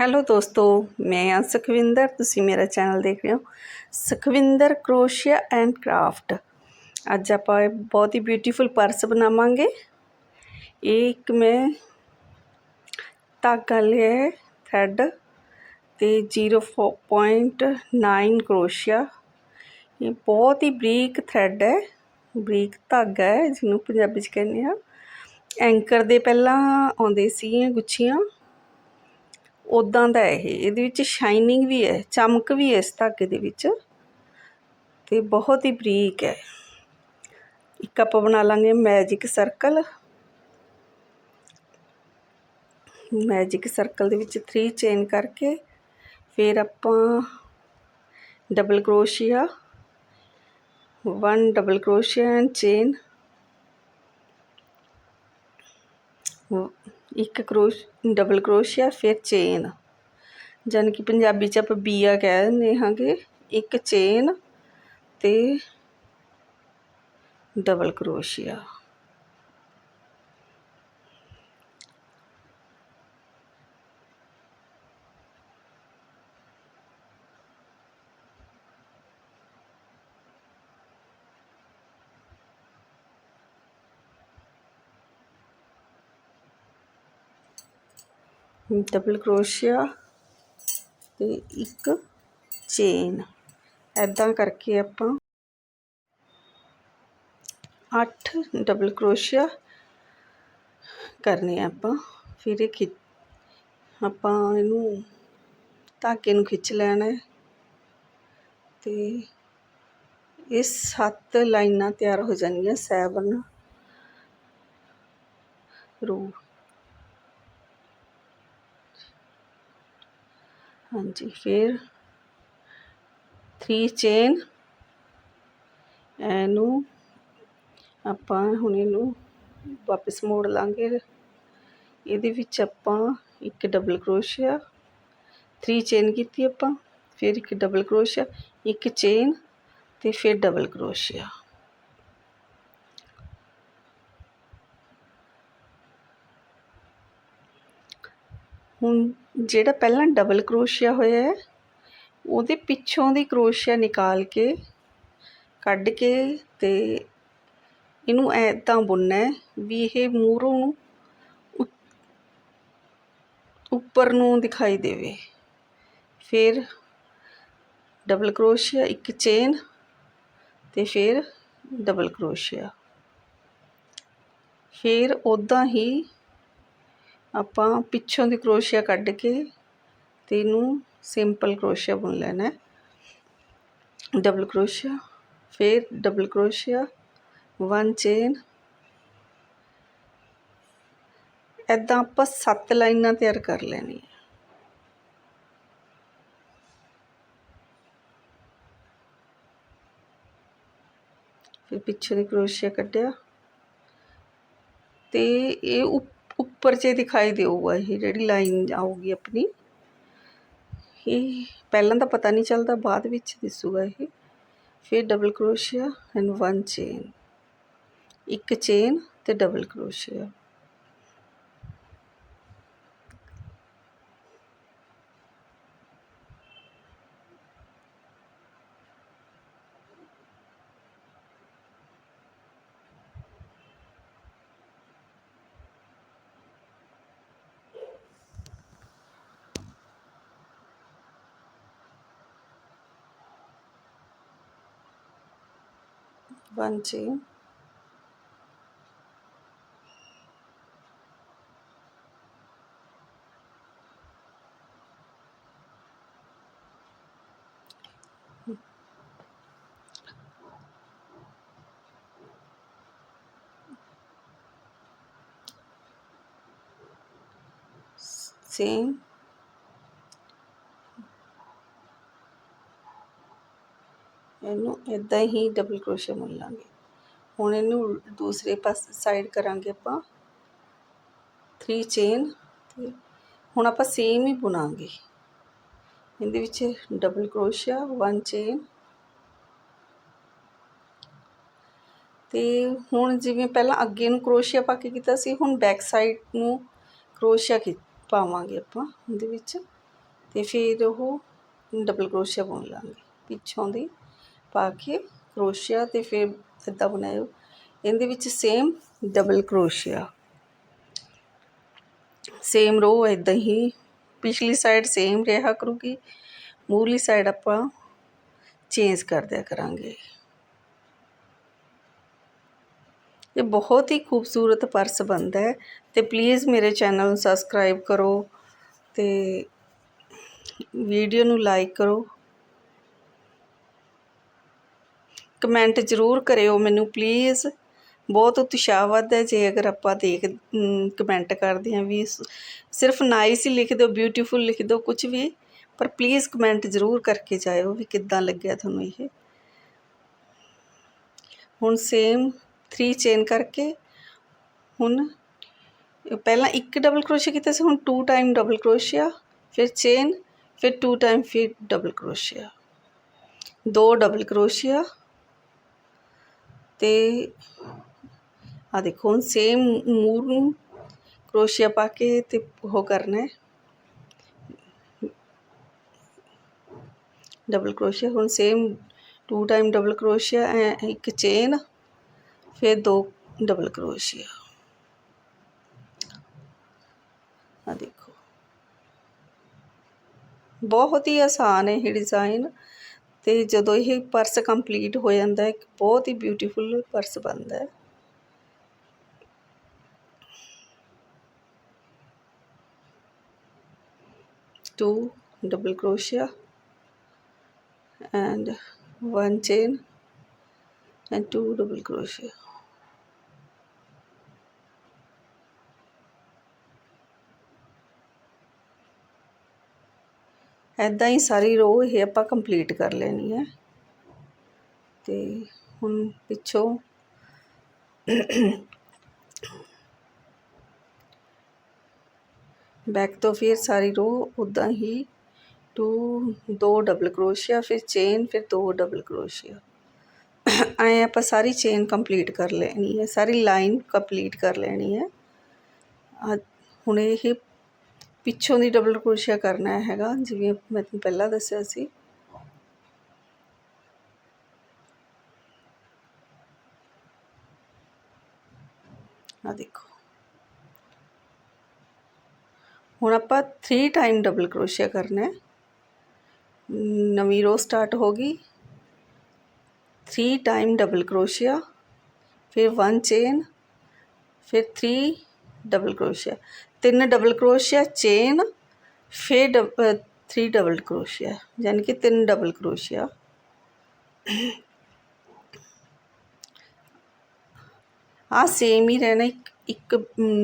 Hello ਦੋਸਤੋ, ਮੈਂ ਹਾਂ ਸੁਖਵਿੰਦਰ, ਤੁਸੀਂ ਮੇਰਾ ਚੈਨਲ ਦੇਖ ਰਹੇ ਹੋ ਸੁਖਵਿੰਦਰ ਕਰੋਸ਼ੀਆ ਐਂਡ ਕਰਾਫਟ। ਅੱਜ ਆਪਾਂ ਇਹ ਬਹੁਤ ਹੀ ਬਿਊਟੀਫੁਲ ਪਰਸ ਬਣਾਵਾਂਗੇ। ਇਹ ਇੱਕ ਮੈਂ ਧਾਗਾ ਲਿਆ ਹੈ ਥ੍ਰੈਡ ਤੇ 0.9 ਕਰੋਸ਼ੀਆ। ਇਹ ਬਹੁਤ ਹੀ ਬਰੀਕ ਥਰੈਡ ਹੈ, ਬਰੀਕ ਧਾਗਾ ਹੈ, ਜਿਹਨੂੰ ਪੰਜਾਬੀ ਚ ਕਹਿੰਦੇ ਆ। ਐਂਕਰ ਦੇ ਪਹਿਲਾਂ ਆਉਂਦੇ ਸੀ ਗੁੱਛੀਆਂ। ਉਦਾਂ ਦਾ ਇਹ, ਇਹਦੇ ਵਿੱਚ ਸ਼ਾਈਨਿੰਗ ਵੀ ਹੈ, ਚਮਕ ਵੀ ਹੈ ਇਸ ਧਾਗੇ ਦੇ ਵਿੱਚ ਤੇ ਬਹੁਤ ਹੀ ਬਰੀਕ ਹੈ। ਇੱਕ ਆਪਾਂ ਬਣਾ ਲਾਂਗੇ ਮੈਜਿਕ ਸਰਕਲ ਮੈਜਿਕ ਸਰਕਲ ਦੇ ਵਿੱਚ 3 ਚੇਨ ਕਰਕੇ ਫਿਰ ਆਪਾਂ ਡਬਲ ਕਰੋਸ਼ੀਆ 1 ਡਬਲ ਕਰੋਸ਼ੀਆ ਐਂਡ ਚੇਨ ਇੱਕ ਕਰੋਸ਼ ਡਬਲ ਕਰੋਸ਼ੀਆ ਫਿਰ ਚੇਨ ਜਾਨ ਕਿ ਪੰਜਾਬੀ ਚ ਆਪਾਂ ਬੀਆ ਕਹਿ ਦਿੰਦੇ ਹਾਂਗੇ, ਇੱਕ ਚੇਨ ਤੇ ਡਬਲ ਕਰੋਸ਼ੀਆ ਡਬਲ ਕਰੋਸ਼ੀਆ ਤੇ ਇੱਕ ਚੇਨ। ਐਦਾਂ ਕਰਕੇ ਆਪਾਂ 8 ਡਬਲ ਕਰੋਸ਼ੀਆ ਕਰਨੇ ਆਪਾਂ। ਫਿਰ ਇਹ ਖਿ, ਆਪਾਂ ਇਹਨੂੰ ਧਾਗੇ ਨੂੰ ਖਿੱਚ ਲੈਣਾ ਹੈ ਤੇ ਇਹ ਸੱਤ ਲਾਈਨਾਂ ਤਿਆਰ ਹੋ ਜਾਣਗੀਆਂ 7 ਰੋ ਹਾਂਜੀ, ਫਿਰ 3 ਚੇਨ ਇਹਨੂੰ ਆਪਾਂ ਹੁਣ ਇਹਨੂੰ ਵਾਪਸ ਮੋੜ ਲਾਂਗੇ। ਇਹਦੇ ਵਿੱਚ ਆਪਾਂ ਇੱਕ ਡਬਲ ਕਰੋਸ਼ੀਆ 3 ਚੇਨ ਕੀਤੀ ਆਪਾਂ, ਫਿਰ ਇੱਕ ਡਬਲ ਕਰੋਸ਼ੀਆ ਇੱਕ ਚੇਨ ਤੇ ਫਿਰ ਡਬਲ ਕਰੋਸ਼ੀਆ ਹੁਣ ਜਿਹੜਾ ਪਹਿਲਾਂ ਡਬਲ ਕਰੋਸ਼ੀਆ ਹੋਇਆ ਹੈ, ਉਹਦੇ ਪਿੱਛੋਂ ਦੀ ਕਰੋਸ਼ੀਆ ਨਿਕਾਲ ਕੇ, ਕੱਢ ਕੇ ਤੇ ਇਹਨੂੰ ਐਦਾਂ ਬੁਣਨਾ ਹੈ ਵੀ ਇਹ ਮੂਹਰੋਂ ਨੂੰ ਉੱਪਰ ਨੂੰ ਦਿਖਾਈ ਦੇਵੇ। ਫਿਰ ਡਬਲ ਕਰੋਸ਼ੀਆ ਇੱਕ ਚੇਨ ਤੇ ਫਿਰ ਡਬਲ ਕਰੋਸ਼ੀਆ ਫਿਰ ਉਦਾਂ ਹੀ ਆਪਾਂ ਪਿੱਛੋਂ ਦੀ ਕਰੋਸ਼ੀਆ ਕੱਢ ਕੇ ਤੇ ਇਹਨੂੰ ਸਿੰਪਲ ਕਰੋਸ਼ੀਆ ਬੁਣ ਲੈਣਾ ਡਬਲ ਕਰੋਸ਼ੀਆ ਫਿਰ ਡਬਲ ਕਰੋਸ਼ੀਆ ਵਨ ਚੇਨ ਐਦਾਂ ਆਪਾਂ 7 ਲਾਈਨਾਂ ਤਿਆਰ ਕਰ ਲੈਣੀਆਂ। ਫਿਰ ਪਿੱਛੇ ਦੀ ਕਰੋਸ਼ੀਆ ਕੱਢਿਆ। ਤੇ ਇਹ ਉੱਪਰ 'ਚ ਦਿਖਾਈ ਦੇਊਗਾ, ਇਹ ਜਿਹੜੀ ਲਾਈਨ ਆਊਗੀ ਆਪਣੀ, ਇਹ ਪਹਿਲਾਂ ਤਾਂ ਪਤਾ ਨਹੀਂ ਚੱਲਦਾ, ਬਾਅਦ ਵਿੱਚ ਦਿਸੂਗਾ ਇਹ। ਫਿਰ double crochet and one chain ਇੱਕ ਚੇਨ ਤੇ double crochet one chain same ਇਹਨੂੰ ਇਦਾਂ ਹੀ ਡਬਲ ਕਰੋਸ਼ੀਆ ਬੁਣ ਲਾਂਗੇ ਹੁਣ ਇਹਨੂੰ ਦੂਸਰੇ ਪਾਸੇ ਸਾਈਡ ਕਰਾਂਗੇ ਆਪਾਂ। 3 ਚੇਨ ਤੇ ਹੁਣ ਆਪਾਂ ਸੇਮ ਹੀ ਬੁਣਾਂਗੇ। ਇਹਦੇ ਵਿੱਚ ਡਬਲ ਕਰੋਸ਼ੀਆ 1 ਚੇਨ ਤੇ ਹੁਣ ਜਿਵੇਂ ਪਹਿਲਾਂ ਅੱਗੇ ਨੂੰ ਕਰੋਸ਼ੀਆ ਪਾ ਕੇ ਕੀਤਾ ਸੀ, ਹੁਣ ਬੈਕ ਸਾਈਡ ਨੂੰ ਕਰੋਸ਼ੀਆ ਪਾਵਾਂਗੇ ਆਪਾਂ ਉਹਦੇ ਵਿੱਚ। ਤੇ ਫਿਰ ਉਹ ਡਬਲ ਕਰੋਸ਼ੀਆ ਬੁਣ ਲਾਂਗੇ, ਪਿੱਛੋਂ ਦੀ। ਪਾ ਕੇ ਕਰੋਸ਼ੀਆ ਤੇ ਫਿਰ ਇੱਦਾਂ ਬਣਾਇਓ। ਇਹਦੇ ਵਿੱਚ ਸੇਮ ਡਬਲ ਕਰੋਸ਼ੀਆ। ਸੇਮ ਰੋ ਇਦਾਂ ਹੀ। ਪਿਛਲੀ ਸਾਈਡ ਸੇਮ ਰਿਹਾ ਕਰੂਗੀ। ਮੂਰਲੀ ਸਾਈਡ ਆਪਾਂ ਚੇਂਜ ਕਰ ਦਿਆ ਕਰਾਂਗੇ। ਇਹ ਬਹੁਤ ਹੀ ਖੂਬਸੂਰਤ ਪਰਸ ਬਣਦਾ ਹੈ ਤੇ ਪਲੀਜ਼ ਮੇਰੇ ਚੈਨਲ ਨੂੰ ਸਬਸਕ੍ਰਾਈਬ ਕਰੋ ਤੇ ਵੀਡੀਓ ਨੂੰ ਲਾਈਕ ਕਰੋ। ਕਮੈਂਟ ਜ਼ਰੂਰ ਕਰਿਓ ਮੈਨੂੰ ਪਲੀਜ਼ ਬਹੁਤ ਉਤਸ਼ਾਹ ਵੱਧਦਾ ਜੇ ਅਗਰ ਆਪਾਂ ਦੇਖ ਕਮੈਂਟ ਕਰਦੇ ਹਾਂ ਵੀ ਸਿਰਫ ਨਾਈਸ ਹੀ ਲਿਖ ਦਿਓ ਬਿਊਟੀਫੁਲ ਲਿਖ ਦਿਓ ਕੁਝ ਵੀ। ਪਰ ਪਲੀਜ਼ ਕਮੈਂਟ ਜ਼ਰੂਰ ਕਰਕੇ ਜਾਇਓ ਵੀ ਕਿੱਦਾਂ ਲੱਗਿਆ ਤੁਹਾਨੂੰ ਇਹ। ਹੁਣ ਸੇਮ 3 ਚੇਨ ਕਰਕੇ, ਹੁਣ ਪਹਿਲਾਂ ਇੱਕ ਡਬਲ ਕਰੋਸ਼ੀਆ ਕੀਤਾ ਸੀ, ਹੁਣ 2 ਟਾਈਮ ਡਬਲ ਕਰੋਸ਼ੀਆ ਫਿਰ ਚੇਨ ਫਿਰ 2 ਟਾਈਮ ਫਿਰ ਡਬਲ ਕਰੋਸ਼ੀਆ ਦੋ ਡਬਲ ਕਰੋਸ਼ੀਆ ਤੇ ਆ ਦੇਖੋ ਹੁਣ ਸੇਮ ਮੂਰ ਨੂੰ ਕਰੋਸ਼ੀਆ ਪਾ ਕੇ ਤੇ ਉਹ ਕਰਨਾ ਹੈ ਡਬਲ ਕਰੋਸ਼ੀਆ ਹੁਣ ਸੇਮ 2 ਟਾਈਮ ਡਬਲ ਕਰੋਸ਼ੀਆ ਇੱਕ ਚੇਨ ਫਿਰ ਦੋ ਡਬਲ ਕਰੋਸ਼ੀਆ ਆ ਦੇਖੋ ਬਹੁਤ ਹੀ ਆਸਾਨ ਹੈ ਇਹ ਡਿਜ਼ਾਈਨ ਤੇ ਜਦੋਂ ਇਹ ਪਰਸ ਕੰਪਲੀਟ ਹੋ ਜਾਂਦਾ ਹੈ ਬਹੁਤ ਹੀ ਬਿਊਟੀਫੁਲ ਪਰਸ ਬਣਦਾ ਹੈ two double crochet and one chain and two double crochet ਐਦਾਂ ਹੀ ਸਾਰੀ ਰੋ ਇਹ ਆਪਾਂ ਕੰਪਲੀਟ ਕਰ ਲੈਣੀ ਹੈ। ਤੇ ਹੁਣ ਪਿੱਛੋਂ ਬੈਕ ਤੋਂ ਫਿਰ ਸਾਰੀ ਰੋ ਉਦਾਂ ਹੀ ਟੂ ਦੋ ਡਬਲ ਕਰੋਸ਼ੀਆ ਫਿਰ ਚੇਨ ਫਿਰ ਦੋ ਡਬਲ ਕਰੋਸ਼ੀਆ ਆਏ ਆਪਾਂ ਸਾਰੀ ਚੇਨ ਕੰਪਲੀਟ ਕਰ ਲੈਣੀ ਹੈ, ਸਾਰੀ ਲਾਈਨ ਕੰਪਲੀਟ ਕਰ ਲੈਣੀ ਹੈ। ਹੁਣ ਇਹ ਪਿੱਛੋਂ ਦੀ ਡਬਲ ਕਰੋਸ਼ੀਆ ਕਰਨਾ ਹੈਗਾ ਜਿਵੇਂ ਮੈਂ ਤੁਹਾਨੂੰ ਪਹਿਲਾਂ ਦੱਸਿਆ ਸੀ ਆ ਦੇਖੋ ਹੁਣ ਆਪਾਂ 3 ਟਾਈਮ ਡਬਲ ਕਰੋਸ਼ੀਆ ਕਰਨਾ ਹੈ ਨਵੀਂ ਰੋ ਸਟਾਰਟ ਹੋ ਗਈ 3 ਟਾਈਮ ਡਬਲ ਕਰੋਸ਼ੀਆ ਫਿਰ 1 ਚੇਨ ਫਿਰ 3 ਡਬਲ ਕਰੋਸ਼ੀਆ ਤਿੰਨ ਡਬਲ ਕਰੋਸ਼ੀਆ ਚੇਨ ਫਿਰ 3 ਡਬਲ ਕਰੋਸ਼ੀਆ ਯਾਨੀ ਕਿ ਤਿੰਨ ਡਬਲ ਕਰੋਸ਼ੀਆ ਆ। ਸੇਮ ਹੀ ਰਹਿਣਾ, ਇੱਕ ਇੱਕ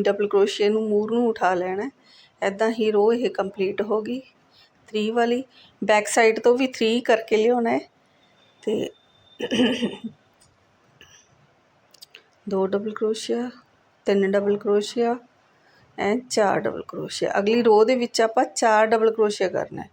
ਡਬਲ ਕਰੋਸ਼ੀਆ ਨੂੰ ਮੂਰ ਨੂੰ ਉਠਾ ਲੈਣਾ। ਐਦਾਂ ਹੀ ਰੋ ਇਹ ਕੰਪਲੀਟ ਹੋ ਗਈ 3 ਵਾਲੀ। ਬੈਕ ਸਾਈਡ ਤੋਂ ਵੀ 3 ਕਰਕੇ ਲਿਆਉਣਾ ਹੈ, ਤੇ ਦੋ ਡਬਲ ਕਰੋਸ਼ੀਆ ਤਿੰਨ ਡਬਲ ਕਰੋਸ਼ੀਆ ਐ ਚਾਰ ਡਬਲ ਕਰੋਸ਼ੀਆ ਅਗਲੀ ਰੋ ਦੇ ਵਿੱਚ ਆਪਾਂ ਚਾਰ ਡਬਲ ਕਰੋਸ਼ੀਆ ਕਰਨਾ ਹੈ।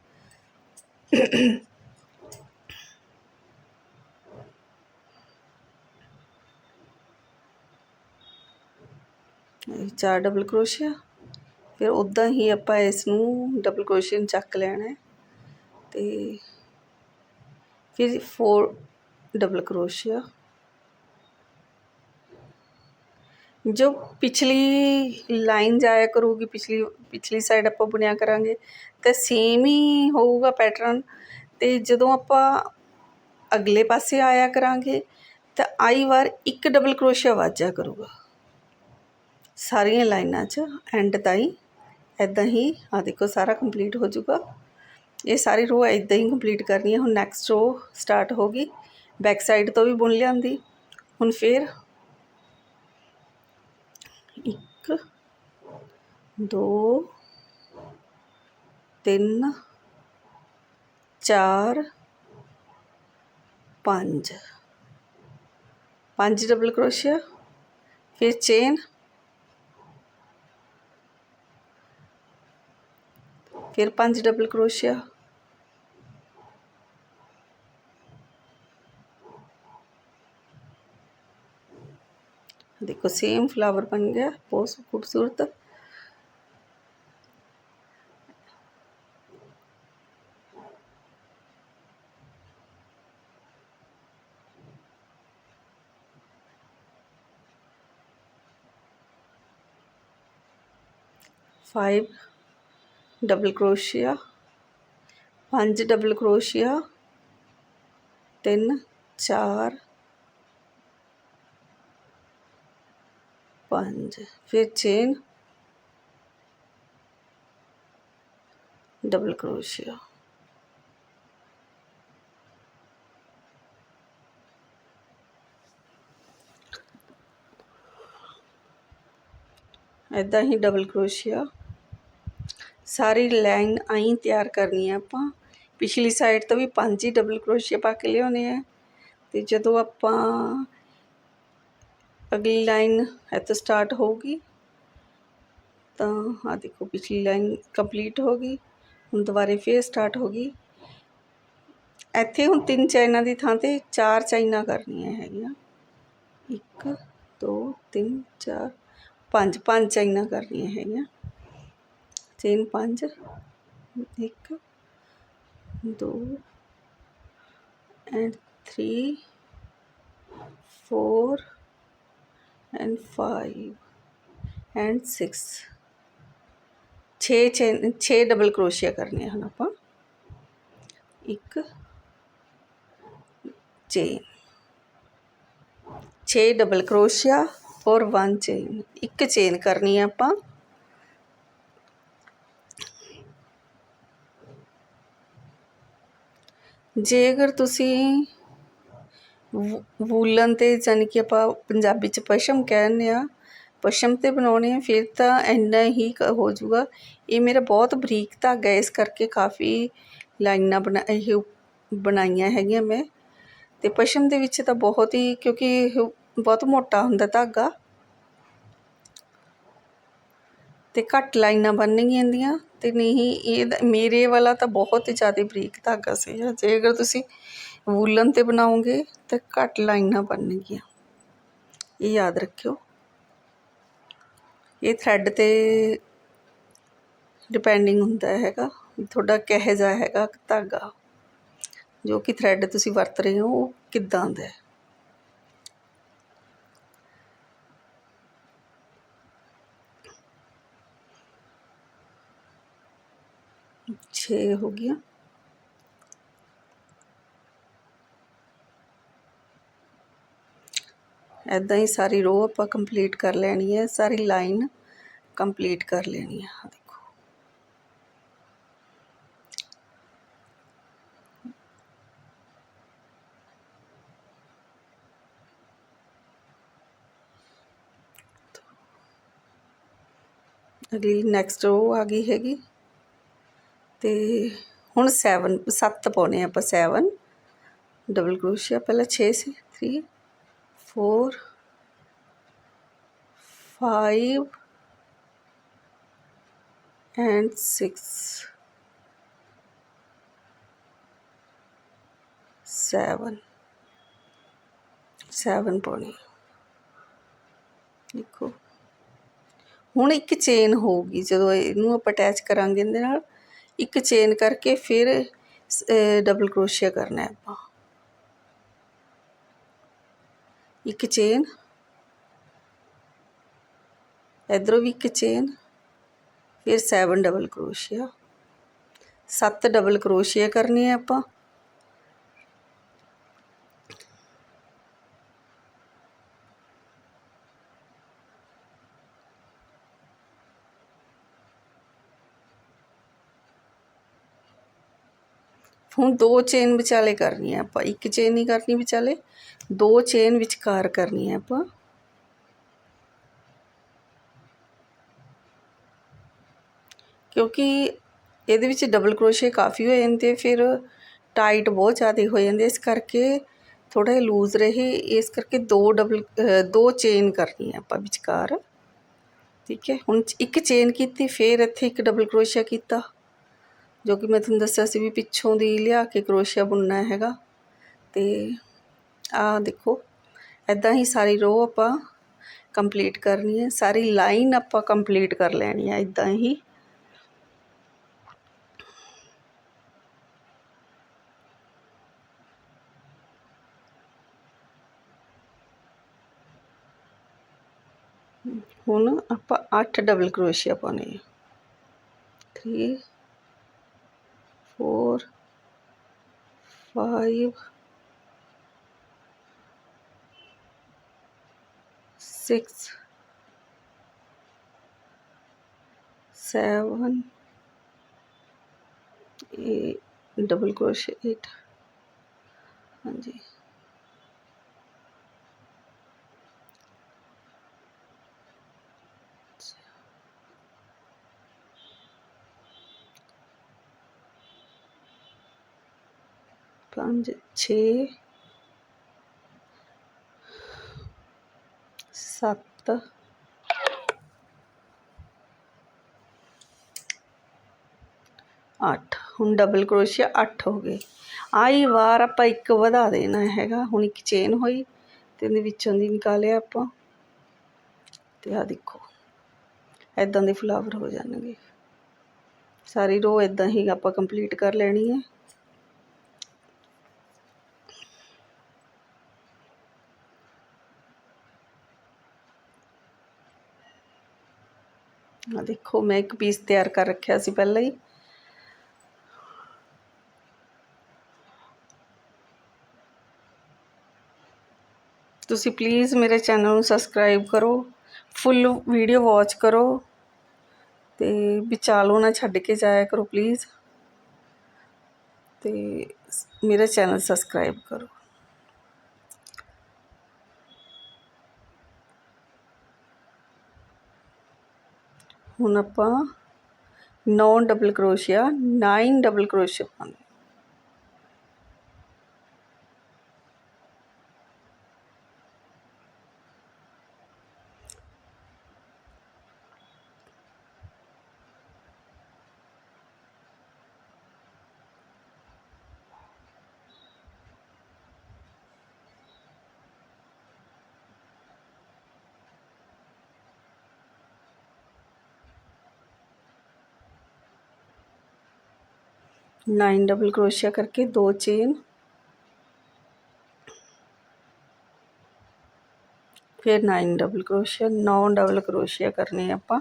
ਚਾਰ ਡਬਲ ਕਰੋਸ਼ੀਆ ਫਿਰ ਉਦਾਂ ਹੀ ਆਪਾਂ ਇਸ ਨੂੰ ਡਬਲ ਕ੍ਰੋਸ਼ੀਆ ਚੱਕ ਲੈਣਾ ਹੈ। ਤੇ ਫਿਰ 4 ਡਬਲ ਕਰੋਸ਼ੀਆ ਜੋ ਪਿਛਲੀ ਲਾਈਨ ਜਾਇਆ ਕਰੂਗੀ, ਪਿਛਲੀ ਪਿਛਲੀ ਸਾਈਡ ਆਪਾਂ ਬੁਣਿਆ ਕਰਾਂਗੇ, ਤਾਂ ਸੇਮ ਹੀ ਹੋਊਗਾ ਪੈਟਰਨ ਅਤੇ ਜਦੋਂ ਆਪਾਂ ਅਗਲੇ ਪਾਸੇ ਆਇਆ ਕਰਾਂਗੇ, ਤਾਂ ਆਈ ਵਾਰ ਇੱਕ ਡਬਲ ਕਰੋਸ਼ੀਆ ਵਾਜਿਆ ਕਰੂਗਾ। ਸਾਰੀਆਂ ਲਾਈਨਾਂ 'ਚ ਐਂਡ ਤਾਈਂ ਇਦਾਂ ਹੀ ਆ ਦੇਖੋ ਸਾਰਾ ਕੰਪਲੀਟ ਹੋ ਜਾਊਗਾ। ਇਹ ਸਾਰੀ ਰੋ ਇਦਾਂ ਹੀ ਕੰਪਲੀਟ ਕਰਨੀ ਹੈ। ਹੁਣ ਨੈਕਸਟ ਰੋ ਸਟਾਰਟ ਹੋ ਗਈ। ਬੈਕ ਸਾਈਡ ਤੋਂ ਵੀ ਬੁਣ ਲਿਆਂਦੀ। ਹੁਣ ਫੇਰ 1 2 3 4 5 5 ਡਬਲ ਕਰੋਸ਼ੀਆ ਫਿਰ ਚੇਨ ਫਿਰ ਪੰਜ ਡਬਲ ਕਰੋਸ਼ੀਆ ਦੇਖੋ ਸੇਮ ਫਲਾਵਰ ਬਣ ਗਿਆ ਬਹੁਤ ਖੂਬਸੂਰਤ 5 ਡਬਲ ਕਰੋਸ਼ੀਆ 5 ਡਬਲ ਕਰੋਸ਼ੀਆ 3 4 5 ਫਿਰ ਚੇਨ ਡਬਲ ਕਰੋਸ਼ੀਆ ਇਦਾਂ ਹੀ ਡਬਲ ਕਰੋਸ਼ੀਆ ਸਾਰੀ ਲਾਈਨ ਆਈ ਤਿਆਰ ਕਰਨੀ ਹੈ ਆਪਾਂ। ਪਿਛਲੀ ਸਾਈਡ ਤੋਂ ਵੀ ਪੰਜ ਹੀ ਡਬਲ ਕਰੋਸ਼ੀਆ ਪਾ ਕੇ ਲਿਆਉਣੇ ਆ। ਤੇ ਜਦੋਂ ਆਪਾਂ ਅਗਲੀ ਲਾਈਨ ਇੱਥੇ ਸਟਾਰਟ ਹੋਊਗੀ, ਤਾਂ ਆ ਦੇਖੋ ਪਿਛਲੀ ਲਾਈਨ ਕੰਪਲੀਟ ਹੋ ਗਈ, ਹੁਣ ਦੁਬਾਰੇ ਫੇਰ ਸਟਾਰਟ ਹੋ ਗਈ। ਇੱਥੇ ਹੁਣ ਤਿੰਨ ਚਾਈਨਾ ਦੀ ਥਾਂ ਤੇ ਚਾਰ ਚਾਈਨਾ ਕਰਨੀਆਂ ਹੈਗੀਆਂ। 1 2 3 4 5 ਪੰਜ ਚਾਈਨਾ ਕਰਨੀਆਂ ਹੈਗੀਆਂ। ਚੇਨ 5 1 2 ਐਂਡ 3 4 ਐਂਡ 5 ਐਂਡ 6 ਛੇ ਚੇਨ ਛੇ ਡਬਲ ਕਰੋਸ਼ੀਆ ਕਰਨੇ ਹਨ ਆਪਾਂ ਇੱਕ ਚੇਨ ਛੇ ਡਬਲ ਕਰੋਸ਼ੀਆ ਔਰ 1 ਚੇਨ ਇੱਕ ਚੇਨ ਕਰਨੀ ਹੈ ਆਪਾਂ ਜੇ ਅਗਰ ਤੁਸੀਂ ਵੂਲਨ ਤੇ ਜਾਨੀ ਕਿ ਆਪਾਂ ਪੰਜਾਬੀ ਚ ਪਸ਼ਮ ਕਹਿੰਦੇ ਹਾਂ, ਪਸ਼ਮ ਤੇ ਬਣਾਉਣੇ ਆ, ਫਿਰ ਤਾਂ ਇੰਨਾ ਹੀ ਕ, ਹੋ ਜੂਗਾ ਇਹ ਮੇਰਾ ਬਹੁਤ ਬਰੀਕ ਧਾਗਾ ਇਸ ਕਰਕੇ ਕਾਫੀ ਲਾਈਨਾਂ ਬਣਾ, ਇਹ ਬਣਾਈਆਂ ਹੈਗੀਆਂ ਮੈਂ। ਅਤੇ ਪਸ਼ਮ ਦੇ ਵਿੱਚ ਤਾਂ ਬਹੁਤ ਹੀ, ਕਿਉਂਕਿ ਇਹ ਬਹੁਤ ਮੋਟਾ ਹੁੰਦਾ ਧਾਗਾ। ਅਤੇ ਘੱਟ ਲਾਈਨਾਂ ਬਣਨਗੀਆਂ ਇਹਦੀਆਂ ਅਤੇ ਨਹੀਂ ਇਹਦਾ ਮੇਰੇ ਵਾਲਾ ਤਾਂ ਬਹੁਤ ਹੀ ਜ਼ਿਆਦਾ ਬਰੀਕ ਧਾਗਾ ਸੀਗਾ ਜੇ ਅਗਰ ਤੁਸੀਂ ਵੂਲਨ ਤੇ ਬਣਾਓਗੇ ਤਾਂ ਘੱਟ ਲਾਈਨਾਂ ਬਣਨਗੀਆਂ। ਇਹ ਯਾਦ ਰੱਖਿਓ। ਇਹ ਥਰੈਡ ਤੇ ਡਿਪੈਂਡਿੰਗ ਹੁੰਦਾ ਹੈਗਾ, ਤੁਹਾਡਾ ਕਿਹੋ ਜਿਹਾ ਹੈਗਾ ਧਾਗਾ, ਜੋ ਕਿ ਥਰੈਡ ਤੁਸੀਂ ਵਰਤ ਰਹੇ ਹੋ, ਉਹ ਕਿੱਦਾਂ ਦਾ ਹੈ ਹੋ ਗਈਆਂ। ਐਦਾਂ ਹੀ ਸਾਰੀ ਰੋ ਆਪਾਂ ਕੰਪਲੀਟ ਕਰ ਲੈਣੀ ਹੈ, ਸਾਰੀ ਲਾਈਨ ਕੰਪਲੀਟ ਕਰ ਲੈਣੀ ਹੈ। ਦੇਖੋ। ਅਗਲੀ ਨੈਕਸਟ ਰੋ ਆ ਗਈ ਹੈਗੀ। ਤੇ ਹੁਣ 7 7 ਪਾਉਣੇ ਆਪਾਂ 7 ਡਬਲ ਕਰੋਸ਼ੀਆ ਪਹਿਲਾਂ 6 ਸੀ 3 4 5 ਐਂਡ 6 7 7 ਪਾਉਣੀ ਦੇਖੋ, ਹੁਣ ਇੱਕ ਚੇਨ ਹੋਊਗੀ, ਜਦੋਂ ਇਹਨੂੰ ਆਪਾਂ ਅਟੈਚ ਕਰਾਂਗੇ ਇਹਦੇ ਨਾਲ ਇੱਕ ਚੇਨ ਕਰਕੇ ਫਿਰ ਡਬਲ ਕਰੋਸ਼ੀਆ ਕਰਨਾ ਹੈ ਆਪਾਂ। ਇੱਕ ਚੇਨ। ਇਧਰੋਂ ਵੀ ਇੱਕ ਚੇਨ। ਫਿਰ 7 ਡਬਲ ਕਰੋਸ਼ੀਆ 7 ਡਬਲ ਕਰੋਸ਼ੀਆ ਕਰਨੀ ਹੈ ਆਪਾਂ। ਹੁਣ ਦੋ ਚੇਨ ਵਿਚਾਲੇ ਕਰਨੀ ਹੈ ਆਪਾਂ। ਇੱਕ ਚੇਨ ਨਹੀਂ ਕਰਨੀ ਵਿਚਾਲੇ, ਦੋ ਚੇਨ ਵਿਚਕਾਰ ਕਰਨੀ ਹੈ ਆਪਾਂ। ਕਿਉਂਕਿ ਇਹਦੇ ਵਿੱਚ ਡਬਲ ਕਰੋਸ਼ੇ ਕਾਫੀ ਹੋ ਜਾਂਦੇ ਫਿਰ ਟਾਈਟ ਬਹੁਤ ਜ਼ਿਆਦਾ ਹੋ ਜਾਂਦੇ ਇਸ ਕਰਕੇ ਥੋੜਾ ਜਿਹਾ ਲੂਜ਼ ਰਹੇ, ਇਸ ਕਰਕੇ ਦੋ ਡਬਲ ਦੋ ਚੇਨ ਕਰਨੀ ਹੈ ਆਪਾਂ ਵਿਚਕਾਰ। ਠੀਕ ਹੈ, ਹੁਣ ਇੱਕ ਚੇਨ ਕੀਤੀ, ਫਿਰ ਇੱਥੇ ਇੱਕ ਡਬਲ ਕਰੋਸ਼ੀਆ ਕੀਤਾ। ਜੋ ਕਿ ਮੈਂ ਤੁਹਾਨੂੰ ਦੱਸਿਆ ਸੀ ਵੀ ਪਿੱਛੋਂ ਦੀ ਲਿਆ ਕੇ ਕਰੋਸ਼ੀਆ ਬੁਣਨਾ ਹੈਗਾ। ਤੇ ਆ ਦੇਖੋ ਐਦਾਂ ਹੀ ਸਾਰੀ ਰੋ ਆਪਾਂ ਕੰਪਲੀਟ ਕਰਨੀ ਹੈ। ਸਾਰੀ ਲਾਈਨ ਆਪਾਂ ਕੰਪਲੀਟ ਕਰ ਲੈਣੀ ਹੈ ਐਦਾਂ ਹੀ। ਹੁਣ ਆਪਾਂ 8 ਡਬਲ ਕਰੋਸ਼ੀਆ ਪਾਉਣੇ ਆ 3 4 5 6 7 ਇਹ ਡਬਲ crochet 8 ਹਾਂਜੀ। ਪੰਜ, ਛੇ, ਸੱਤ, ਅੱਠ। ਹੁਣ ਡਬਲ ਕਰੋਸ਼ੀਆ 8 ਹੋ ਗਏ। ਆਈ ਵਾਰ ਆਪਾਂ ਇੱਕ ਵਧਾ ਦੇਣਾ ਹੈਗਾ। ਹੁਣ ਇੱਕ ਚੇਨ ਹੋਈ ਤੇ ਇਹਦੇ ਵਿੱਚੋਂ ਦੀ ਨਿਕਾਲਿਆ ਆਪਾਂ। ਤੇ ਆ ਦੇਖੋ ਐਦਾਂ ਦੇ ਫਲਾਵਰ ਹੋ ਜਾਣਗੇ। ਸਾਰੀ ਰੋ ਐਦਾਂ ਹੀ ਆਪਾਂ ਕੰਪਲੀਟ ਕਰ ਲੈਣੀ ਹੈ। ਆ ਦੇਖੋ, ਮੈਂ ਇੱਕ ਪੀਸ ਤਿਆਰ ਕਰ ਰੱਖਿਆ ਸੀ ਪਹਿਲਾਂ ਹੀ। ਤੁਸੀਂ ਪਲੀਜ਼ ਮੇਰੇ ਚੈਨਲ ਨੂੰ ਸਬਸਕ੍ਰਾਈਬ ਕਰੋ ਫੁੱਲ ਵੀਡੀਓ ਵਾਚ ਕਰੋ ਤੇ ਵਿਚਾਲੋ ਨਾ ਛੱਡ ਕੇ ਜਾਇਆ ਕਰੋ ਪਲੀਜ਼ ਤੇ ਮੇਰਾ ਚੈਨਲ ਸਬਸਕ੍ਰਾਈਬ ਕਰੋ। ਹੁਣ ਆਪਾਂ 9 ਡਬਲ ਕਰੋਸ਼ੀਆ 9 ਡਬਲ ਕਰੋਸ਼ੀਆ नाइन डबल क्रोशिया करके दो चेन फिर नाइन डबल क्रोशिया नौ डबल क्रोशिया करने ਆਪਾਂ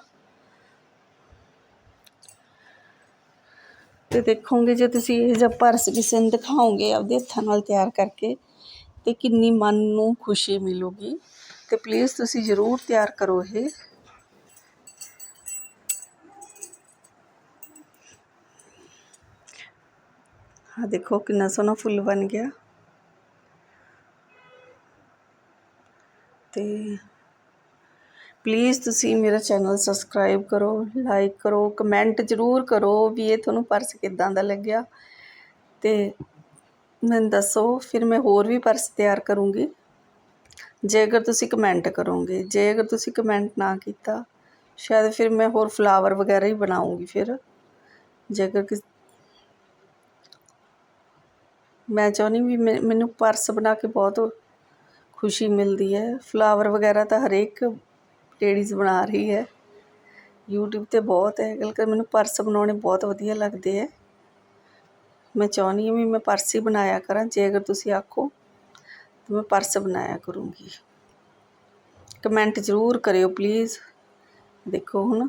ਤੇ ਦੇਖੋਗੇ ਜੇ ਤੁਸੀਂ ਇਹ ਜਿਹਾ ਪਰਸ ਕਿਸੇ ਨੂੰ ਦਿਖਾਓਗੇ ਆਪਦੇ ਹੱਥਾਂ ਨਾਲ ਤਿਆਰ ਕਰਕੇ ਤੇ ਕਿੰਨੀ ਮਨ ਨੂੰ ਖੁਸ਼ੀ ਮਿਲੂਗੀ ਤੇ ਪਲੀਜ਼ ਤੁਸੀਂ ਜ਼ਰੂਰ ਤਿਆਰ ਕਰੋ ਇਹ ਆ ਦੇਖੋ ਕਿੰਨਾ ਸੋਹਣਾ ਫੁੱਲ ਬਣ ਗਿਆ। ਤੇ ਪਲੀਜ਼ ਤੁਸੀਂ ਮੇਰਾ ਚੈਨਲ ਸਬਸਕ੍ਰਾਈਬ ਕਰੋ ਲਾਈਕ ਕਰੋ ਕਮੈਂਟ ਜ਼ਰੂਰ ਕਰੋ ਵੀ ਇਹ ਤੁਹਾਨੂੰ ਪਰਸ ਕਿੱਦਾਂ ਦਾ ਲੱਗਿਆ। ਤੇ ਮੈਨੂੰ ਦੱਸੋ, ਫਿਰ ਮੈਂ ਹੋਰ ਵੀ ਪਰਸ ਤਿਆਰ ਕਰੂੰਗੀ। ਜੇ ਅਗਰ ਤੁਸੀਂ ਕਮੈਂਟ ਕਰੋਗੇ, ਜੇ ਅਗਰ ਤੁਸੀਂ ਕਮੈਂਟ ਨਾ ਕੀਤਾ, ਸ਼ਾਇਦ ਫਿਰ ਮੈਂ ਹੋਰ ਫਲਾਵਰ ਵਗੈਰਾ ਹੀ ਬਣਾਉਂਗੀ ਫਿਰ। ਜੇਕਰ ਕਿਸ ਮੈਂ ਚਾਹੁੰਦੀ ਵੀ ਮੈਨੂੰ ਪਰਸ ਬਣਾ ਕੇ ਬਹੁਤ ਖੁਸ਼ੀ ਮਿਲਦੀ ਹੈ। ਫਲਾਵਰ ਵਗੈਰਾ ਤਾਂ ਹਰੇਕ ਲੇਡੀਜ਼ ਬਣਾ ਰਹੀ ਹੈ। ਯੂਟਿਊਬ ਤੇ ਬਹੁਤ ਹੈ, ਬਲਕਿ ਮੈਨੂੰ ਪਰਸ ਬਣਾਉਣੇ ਬਹੁਤ ਵਧੀਆ ਲੱਗਦੇ ਹੈ। ਮੈਂ ਚਾਹੁੰਦੀ ਹਾਂ ਵੀ ਮੈਂ ਪਰਸ ਹੀ ਬਣਾਇਆ ਕਰਾਂ, ਜੇ ਅਗਰ ਤੁਸੀਂ ਆਖੋ ਤਾਂ ਮੈਂ ਪਰਸ ਬਣਾਇਆ ਕਰੂੰਗੀ। ਕਮੈਂਟ ਜ਼ਰੂਰ ਕਰਿਓ ਪਲੀਜ਼। ਦੇਖੋ ਹੁਣ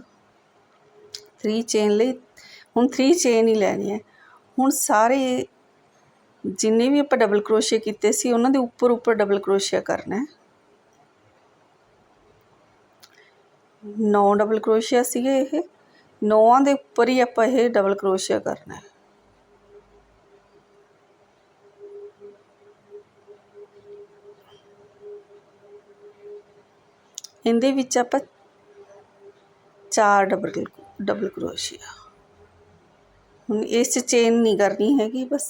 3 ਚੇਨ ਲਈ, ਹੁਣ 3 ਚੇਨ ਹੀ ਲੈਣੀ ਹੈ। ਹੁਣ ਸਾਰੇ ਜਿੰਨੇ ਵੀ ਆਪਾਂ ਡਬਲ ਕਰੋਸ਼ੀਆ ਕੀਤੇ ਸੀ, ਉਹਨਾਂ ਦੇ ਉੱਪਰ ਉੱਪਰ ਡਬਲ ਕਰੋਸ਼ੀਆ ਕਰਨਾ ਹੈ। 9 ਡਬਲ ਕਰੋਸ਼ੀਆ ਸੀਗੇ ਇਹ। ਨੌਆਂ ਦੇ ਉੱਪਰ ਹੀ ਆਪਾਂ ਇਹ ਡਬਲ ਕਰੋਸ਼ੀਆ ਕਰਨਾ ਹੈ। ਇਹਦੇ ਵਿੱਚ ਆਪਾਂ ਚਾਰ ਡਬਲ ਡਬਲ ਕਰੋਸ਼ੀਆ ਹੁਣ ਇਸ 'ਚ ਚੇਨ ਨਹੀਂ ਕਰਨੀ ਹੈਗੀ, ਬਸ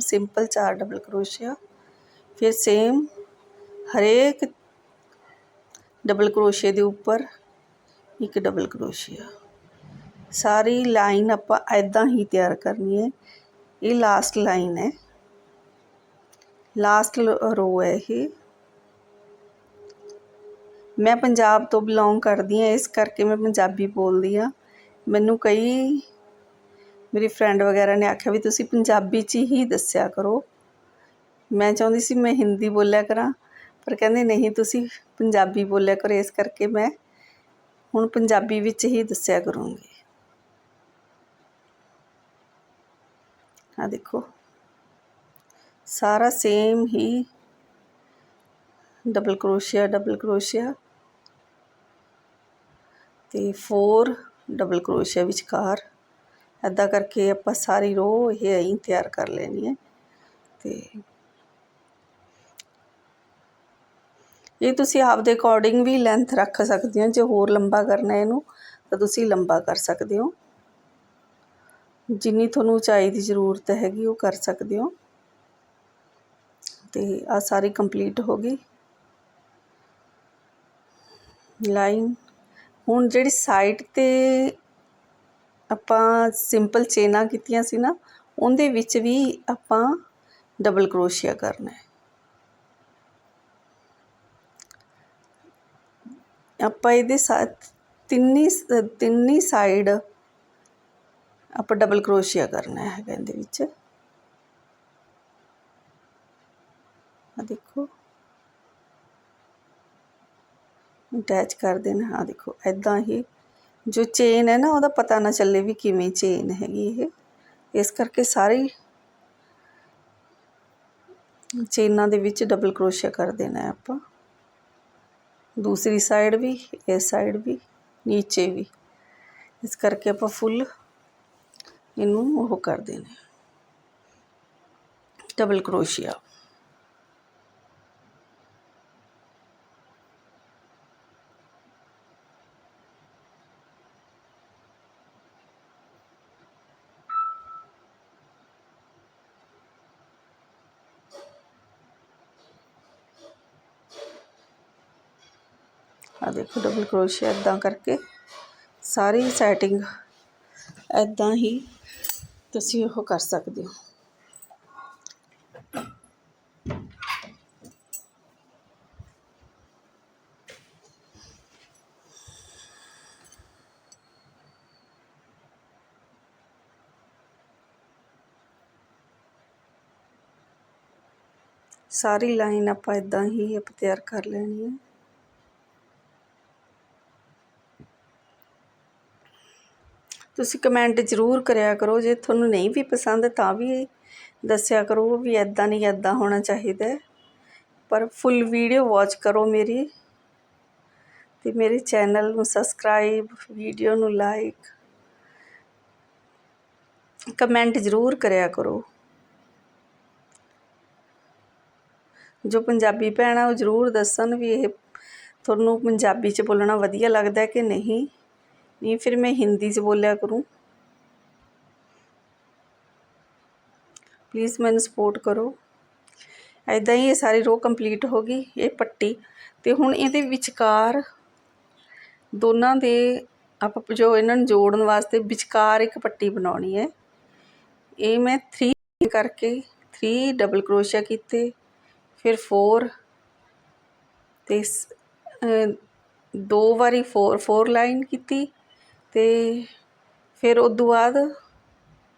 ਸਿੰਪਲ ਚਾਰ ਡਬਲ ਕਰੋਸ਼ੀਆ। ਫਿਰ ਸੇਮ ਹਰੇਕ ਡਬਲ ਕਰੋਸ਼ੀਏ ਦੇ ਉੱਪਰ ਇੱਕ ਡਬਲ ਕਰੋਸ਼ੀਆ। ਸਾਰੀ ਲਾਈਨ ਆਪਾਂ ਐਦਾਂ ਹੀ ਤਿਆਰ ਕਰਨੀ ਹੈ। ਇਹ ਲਾਸਟ ਲਾਈਨ ਹੈ। ਲਾਸਟ ਰੋ ਹੈ ਇਹ। ਮੈਂ ਪੰਜਾਬ ਤੋਂ ਬਿਲੋਂਗ ਕਰਦੀ ਹਾਂ, ਇਸ ਕਰਕੇ ਮੈਂ ਪੰਜਾਬੀ ਬੋਲਦੀ ਹਾਂ। ਮੈਨੂੰ ਕਈ ਮੇਰੀ ਫਰੈਂਡ ਵਗੈਰਾ ਨੇ ਆਖਿਆ ਵੀ ਤੁਸੀਂ ਪੰਜਾਬੀ 'ਚ ਹੀ ਦੱਸਿਆ ਕਰੋ। ਮੈਂ ਚਾਹੁੰਦੀ ਸੀ ਮੈਂ ਹਿੰਦੀ ਬੋਲਿਆ ਕਰਾਂ, ਪਰ ਕਹਿੰਦੇ ਨਹੀਂ ਤੁਸੀਂ ਪੰਜਾਬੀ ਬੋਲਿਆ ਕਰੋ, ਇਸ ਕਰਕੇ ਮੈਂ ਹੁਣ ਪੰਜਾਬੀ ਵਿੱਚ ਹੀ ਦੱਸਿਆ ਕਰੂੰਗੀ। ਆ ਦੇਖੋ, ਸਾਰਾ ਸੇਮ ਹੀ ਡਬਲ ਕਰੋਸ਼ੀਆ ਡਬਲ ਕਰੋਸ਼ੀਆ ਤੇ 4 ਡਬਲ ਕਰੋਸ਼ੀਆ ਵਿਚਕਾਰ ਐਦਾਂ ਕਰਕੇ ਆਪਾਂ ਸਾਰੀ ਰੋ ਇਹ ਐਂ ਤਿਆਰ ਕਰ ਲੈਣੀ ਹੈ ਤੇ ਇਹ ਤੁਸੀਂ ਆਪਦੇ ਅਕੋਰਡਿੰਗ ਵੀ ਲੈਂਥ ਰੱਖ ਸਕਦੇ ਹੋ, ਜੇ ਹੋਰ ਲੰਬਾ ਕਰਨਾ ਇਹਨੂੰ, ਤਾਂ ਤੁਸੀਂ ਲੰਬਾ ਕਰ ਸਕਦੇ ਹੋ। ਜਿੰਨੀ ਤੁਹਾਨੂੰ ਉਚਾਈ ਦੀ ਜ਼ਰੂਰਤ ਹੈਗੀ, ਉਹ ਕਰ ਸਕਦੇ ਹੋ। ਤੇ ਆ ਸਾਰੀ ਕੰਪਲੀਟ ਹੋ ਗਈ। ਲਾਈਨ ਹੁਣ ਜਿਹੜੀ ਸਾਈਡ ਤੇ ਆਪਾਂ ਸਿੰਪਲ ਚੇਨਾਂ ਕੀਤੀਆਂ ਸੀ ਨਾ, ਉਹਦੇ ਵਿੱਚ ਵੀ ਆਪਾਂ ਡਬਲ ਕਰੋਸ਼ੀਆ ਕਰਨਾ ਹੈ। ਆਪਾਂ ਇਹਦੇ ਸਾਥ ਤਿੰਨੀ ਤਿੰਨੀ ਸਾਈਡ ਆਪਾਂ ਡਬਲ ਕਰੋਸ਼ੀਆ ਕਰਨਾ ਹੈਗਾ ਇਹਦੇ ਵਿੱਚ। ਆ ਦੇਖੋ। ਅਟੈਚ ਕਰ ਦੇਣਾ ਆ ਦੇਖੋ ਐਦਾਂ ਹੀ ਜੋ ਚੇਨ ਹੈ ਨਾ, ਉਹਦਾ ਪਤਾ ਨਾ ਚੱਲੇ ਵੀ ਕਿਵੇਂ ਚੇਨ ਹੈਗੀ ਇਹ। ਇਸ ਕਰਕੇ ਸਾਰੀ ਚੇਨਾਂ ਦੇ ਵਿੱਚ ਡਬਲ ਕਰੋਸ਼ੀਆ ਕਰ ਦੇਣਾ ਹੈ ਆਪਾਂ। ਦੂਸਰੀ ਸਾਈਡ ਵੀ ਇਸ ਸਾਈਡ ਵੀ, ਨੀਚੇ ਵੀ। ਇਸ ਕਰਕੇ ਆਪਾਂ ਫੁੱਲ ਇਹਨੂੰ ਉਹ ਕਰ ਦੇਣਾ ਡਬਲ ਕਰੋਸ਼ੀਆ ਆ ਦੇਖੋ ਡਬਲ ਕਰੋਸ਼ੀਆ ਇਦਾਂ ਕਰਕੇ ਸਾਰੀ ਸੈਟਿੰਗ ਇਦਾਂ ਹੀ ਤੁਸੀਂ ਉਹ ਕਰ ਸਕਦੇ ਹੋ। ਸਾਰੀ ਲਾਈਨ ਆਪਾਂ ਇਦਾਂ ਹੀ ਆਪਾਂ ਤਿਆਰ ਕਰ ਲੈਣੀ ਹੈ ਤੁਸੀਂ ਕਮੈਂਟ ਜ਼ਰੂਰ ਕਰਿਆ ਕਰੋ, ਜੇ ਤੁਹਾਨੂੰ ਨਹੀਂ ਵੀ ਪਸੰਦ ਤਾਂ ਵੀ ਦੱਸਿਆ ਕਰੋ ਵੀ ਐਦਾਂ ਨਹੀਂ ਐਦਾਂ ਹੋਣਾ ਚਾਹੀਦਾ। ਪਰ ਫੁੱਲ ਵੀਡੀਓ ਵਾਚ ਕਰੋ ਮੇਰੀ ਤੇ ਮੇਰੇ ਚੈਨਲ ਨੂੰ ਸਬਸਕ੍ਰਾਈਬ ਵੀਡੀਓ ਨੂੰ ਲਾਈਕ ਕਮੈਂਟ ਜ਼ਰੂਰ ਕਰਿਆ ਕਰੋ। ਜੋ ਪੰਜਾਬੀ ਭੈਣ ਭੈਣਾਂ ਉਹ ਜ਼ਰੂਰ ਦੱਸਣ ਵੀ ਇਹ ਤੁਹਾਨੂੰ ਪੰਜਾਬੀ 'ਚ ਬੋਲਣਾ ਵਧੀਆ ਲੱਗਦਾ ਕਿ ਨਹੀਂ। ਨਹੀਂ, ਫਿਰ ਮੈਂ ਹਿੰਦੀ 'ਚ ਬੋਲਿਆ ਕਰੂੰ। ਪਲੀਜ਼ ਮੈਨੂੰ ਸਪੋਰਟ ਕਰੋ। ਐਦਾਂ ਹੀ ਇਹ ਸਾਰੀ ਰੋ ਕੰਪਲੀਟ ਹੋ ਗਈ, ਇਹ ਪੱਟੀ। ਤੇ ਹੁਣ ਇਹਦੇ ਵਿਚਕਾਰ ਦੋਨਾਂ ਦੇ ਆਪਾਂ ਜੋ ਇਹਨਾਂ ਨੂੰ ਜੋੜਨ ਵਾਸਤੇ ਵਿਚਕਾਰ ਇੱਕ ਪੱਟੀ ਬਣਾਉਣੀ ਹੈ। ਇਹ ਮੈਂ 3 ਕਰਕੇ 3 ਡਬਲ ਕਰੋਸ਼ੀਆ ਕੀਤੇ, ਫਿਰ 4 ਤੇ ਦੋ ਵਾਰੀ 4 4 ਲਾਈਨ ਕੀਤੀ। ਅਤੇ ਫਿਰ ਉਸ ਤੋਂ ਬਾਅਦ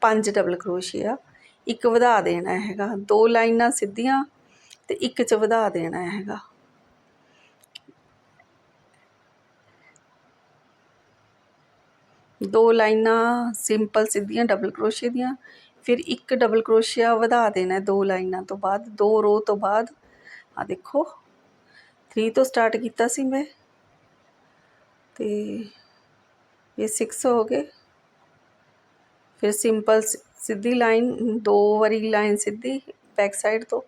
ਪੰਜ ਡਬਲ ਕਰੋਸ਼ੀਆ, ਇੱਕ ਵਧਾ ਦੇਣਾ ਹੈਗਾ। ਦੋ ਲਾਈਨਾਂ ਸਿੱਧੀਆਂ ਅਤੇ ਇੱਕ ਚ ਵਧਾ ਦੇਣਾ ਹੈਗਾ। ਦੋ ਲਾਈਨਾਂ ਸਿੰਪਲ ਸਿੱਧੀਆਂ ਡਬਲ ਕਰੋਸ਼ੀਆ ਦੀਆਂ, ਫਿਰ ਇੱਕ ਡਬਲ ਕਰੋਸ਼ੀਆ ਵਧਾ ਦੇਣਾ ਦੋ ਲਾਈਨਾਂ ਤੋਂ ਬਾਅਦ, ਦੋ ਰੋ ਤੋਂ ਬਾਅਦ। ਆ ਦੇਖੋ 3 ਤੋਂ ਸਟਾਰਟ ਕੀਤਾ ਸੀ ਮੈਂ। ਤੇ ਇਹ 6 ਹੋ ਗਏ ਫਿਰ ਸਿੰਪਲ ਸਿੱਧੀ ਲਾਈਨ ਦੋ ਵਾਰੀ ਲਾਈਨ ਸਿੱਧੀ ਬੈਕ ਸਾਈਡ ਤੋਂ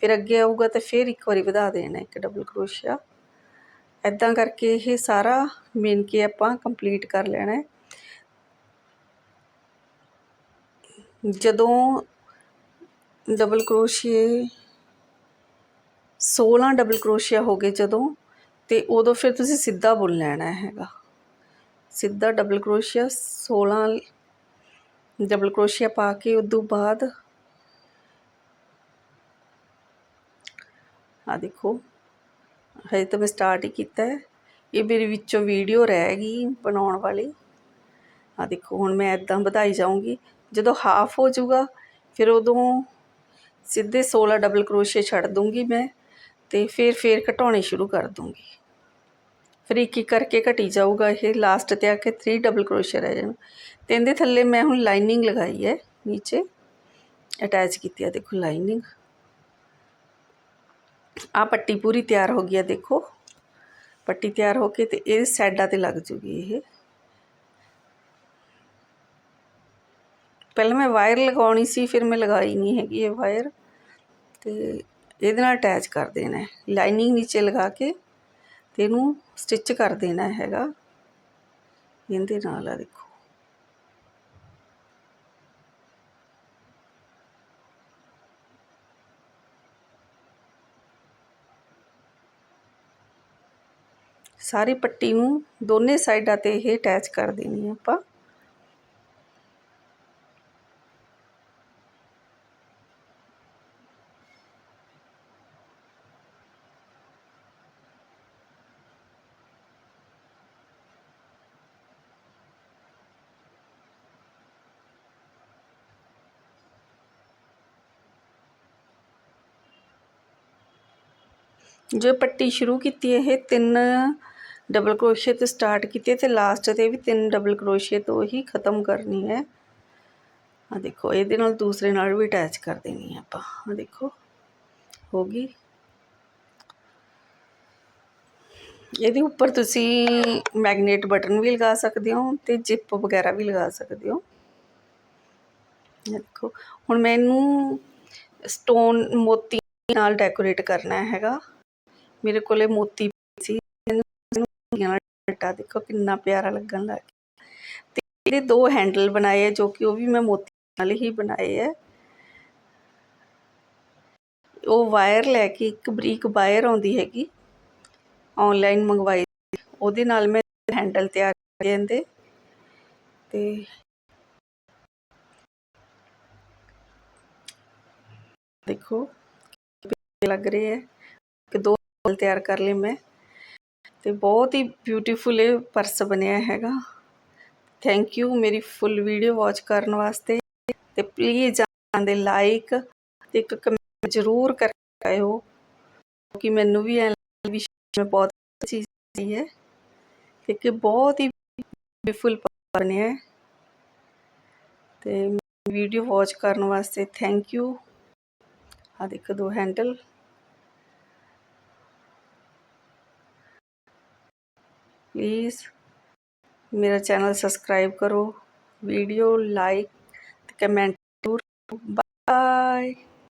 ਫਿਰ ਅੱਗੇ ਆਊਗਾ ਤੇ ਫਿਰ ਇੱਕ ਵਾਰੀ ਵਧਾ ਦੇਣਾ, ਇੱਕ ਡਬਲ ਕਰੋਸ਼ੀਆ ਐਦਾਂ ਕਰਕੇ ਇਹ ਸਾਰਾ ਮਿਣ ਕੇ ਆਪਾਂ ਕੰਪਲੀਟ ਕਰ ਲੈਣਾ ਹੈ। ਜਦੋਂ ਡਬਲ ਕਰੋਸ਼ੀਏ 16 ਡਬਲ ਕਰੋਸ਼ੀਆ ਹੋ ਗਏ ਜਦੋਂ, ਤੇ ਉਦੋਂ ਫਿਰ ਤੁਸੀਂ ਸਿੱਧਾ ਬੁਣ ਲੈਣਾ ਹੈਗਾ। ਸਿੱਧਾ ਡਬਲ ਕਰੋਸ਼ੀਆ 16 ਡਬਲ ਕਰੋਸ਼ੀਆ ਪਾ ਕੇ ਉਸ ਤੋਂ ਬਾਅਦ ਆ ਦੇਖੋ, ਹਜੇ ਤਾਂ ਮੈਂ ਸਟਾਰਟ ਹੀ ਕੀਤਾ ਹੈ। ਇਹ ਮੇਰੇ ਵਿੱਚੋਂ ਵੀਡੀਓ ਰਹਿ ਗਈ ਬਣਾਉਣ ਵਾਲੀ। ਆ ਦੇਖੋ, ਹੁਣ ਮੈਂ ਇਦਾਂ ਵਧਾਈ ਜਾਊਂਗੀ। ਜਦੋਂ ਹਾਫ ਹੋ ਜਾਊਗਾ, ਫਿਰ ਉਦੋਂ ਸਿੱਧੇ 16 ਡਬਲ ਕਰੋਸ਼ੀਆ ਛੱਡ ਦੂੰਗੀ ਮੈਂ ਤੇ ਫਿਰ, ਫੇਰ ਘਟਾਉਣੇ ਸ਼ੁਰੂ ਕਰ ਦੂੰਗੀ। ਫਿਰ ਇੱਕ ਇੱਕ ਕਰਕੇ ਘਟੀ ਜਾਊਗਾ ਇਹ ਲਾਸਟ ਤੇ ਆ ਕੇ 3 ਡਬਲ ਕਰੋਸ਼ੀਆ ਰਹਿ ਜਾਣਾ ਤੇ ਇਹਦੇ ਥੱਲੇ ਮੈਂ ਹੁਣ ਲਾਈਨਿੰਗ ਲਗਾਈ ਹੈ ਨੀਚੇ ਅਟੈਚ ਕੀਤੀ ਆ ਦੇਖੋ ਲਾਈਨਿੰਗ ਆ ਪੱਟੀ ਪੂਰੀ ਤਿਆਰ ਹੋ ਗਈ ਆ ਦੇਖੋ ਪੱਟੀ ਤਿਆਰ ਹੋ ਕੇ ਤੇ ਇਹ ਸਾਈਡਾਂ ਤੇ ਲੱਗ ਜੂਗੀ ਇਹ ਪਹਿਲਾਂ ਮੈਂ ਵਾਇਰ ਲਗਾਉਣੀ ਸੀ ਫਿਰ ਮੈਂ ਲਗਾਈ ਨਹੀਂ ਹੈਗੀ ਇਹ ਵਾਇਰ ਤੇ ਇਹਦੇ ਨਾਲ ਅਟੈਚ ਕਰ ਦੇਣਾ ਹੈ ਲਾਈਨਿੰਗ ਨੀਚੇ ਲਗਾ ਕੇ ਤੇ ਇਹਨੂੰ ਸਟਿਚ ਕਰ ਦੇਣਾ ਹੈਗਾ ਇਹਦੇ ਨਾਲ ਆ ਦੇਖੋ ਸਾਰੀ ਪੱਟੀ ਨੂੰ ਦੋਨੇ ਸਾਈਡਾਂ ਤੇ ਇਹ ਅਟੈਚ ਕਰ ਦੇਣੀ ਆਪਾਂ ਜੋ ਪੱਟੀ ਸ਼ੁਰੂ ਕੀਤੀ ਇਹ ਤਿੰਨ ਡਬਲ ਕਰੋਸ਼ੀਏ ਤੋਂ ਸਟਾਰਟ ਕੀਤੀ ਤੇ ਲਾਸਟ ਤੇ ਵੀ ਤਿੰਨ ਡਬਲ ਕਰੋਸ਼ੀਏ ਤੋਂ ਹੀ ਖਤਮ ਕਰਨੀ ਹੈ। ਆ ਦੇਖੋ, ਇਹਦੇ ਨਾਲ ਦੂਸਰੇ ਨਾਲ ਵੀ ਅਟੈਚ ਕਰ ਦੇਣੀ ਹੈ ਆਪਾਂ। ਆ ਦੇਖੋ, ਹੋ ਗਈ। ਇਹਦੇ ਉੱਪਰ ਤੁਸੀਂ ਮੈਗਨੇਟ ਬਟਨ ਵੀ ਲਗਾ ਸਕਦੇ ਹੋ ਤੇ ਜਿਪ ਵਗੈਰਾ ਵੀ ਲਗਾ ਸਕਦੇ ਹੋ। ਦੇਖੋ, ਹੁਣ ਮੈਨੂੰ ਸਟੋਨ ਮੋਤੀ ਨਾਲ ਡੈਕੋਰੇਟ ਕਰਨਾ ਹੈਗਾ। ਮੇਰੇ ਕੋਲੇ ਮੋਤੀ ਸੀ ਡੱਟਾ ਦੇਖੋ ਕਿੰਨਾ ਪਿਆਰਾ ਲੱਗਣ ਲੱਗ ਗਿਆ। ਤੇ ਇਹਦੇ ਦੋ ਹੈਂਡਲ ਬਣਾਏ ਆ, ਜੋ ਕਿ ਉਹ ਵੀ ਮੈਂ ਮੋਤੀ ਨਾਲ ਹੀ ਬਣਾਏ ਹੈ ਉਹ ਵਾਇਰ ਲੈ ਕੇ ਇੱਕ ਬਰੀਕ ਵਾਇਰ ਆਉਂਦੀ ਹੈਗੀ ਆਨਲਾਈਨ ਮੰਗਵਾਈ ਉਹਦੇ ਨਾਲ ਮੈਂ ਹੈਂਡਲ ਤਿਆਰ ਕਰ ਜਾਂਦੇ ਤੇ ਦੇਖੋ ਲੱਗ ਰਹੇ ਹੈ ਬੋਲ ਤਿਆਰ ਕਰ ਲਈ ਮੈਂ। ਤੇ ਬਹੁਤ ਹੀ ਬਿਊਟੀਫੁਲ ਇਹ ਪਰਸ ਬਣਿਆ ਹੈਗਾ। ਥੈਂਕ ਯੂ ਮੇਰੀ ਫੁੱਲ ਵੀਡੀਓ ਵਾਚ ਕਰਨ ਵਾਸਤੇ। ਤੇ ਪਲੀਜ਼ ਜਾਂਦੇ ਲਾਈਕ ਤੇ ਇੱਕ ਕਮੈਂਟ ਜ਼ਰੂਰ ਕਰਕੇ ਆਇਓ ਕਿ ਮੈਨੂੰ ਵੀ ਐ ਵੀ ਮੈਂ ਬਹੁਤ ਚੀਜ਼ ਦੀ ਹੈ। ਕਿ ਬਹੁਤ ਹੀ ਬਿਊਟੀਫੁਲ ਬਣਿਆ ਹੈ। ਤੇ ਵੀਡੀਓ ਵਾਚ ਕਰਨ ਵਾਸਤੇ ਥੈਂਕ ਯੂ ਆ ਦੇਖੋ ਦੋ ਹੈਂਡਲ ਪਲੀਜ਼ ਮੇਰਾ ਚੈਨਲ ਸਬਸਕ੍ਰਾਈਬ ਕਰੋ ਵੀਡੀਓ ਲਾਈਕ ਤੇ ਕਮੈਂਟ ਜ਼ਰੂਰ ਬਾਏ।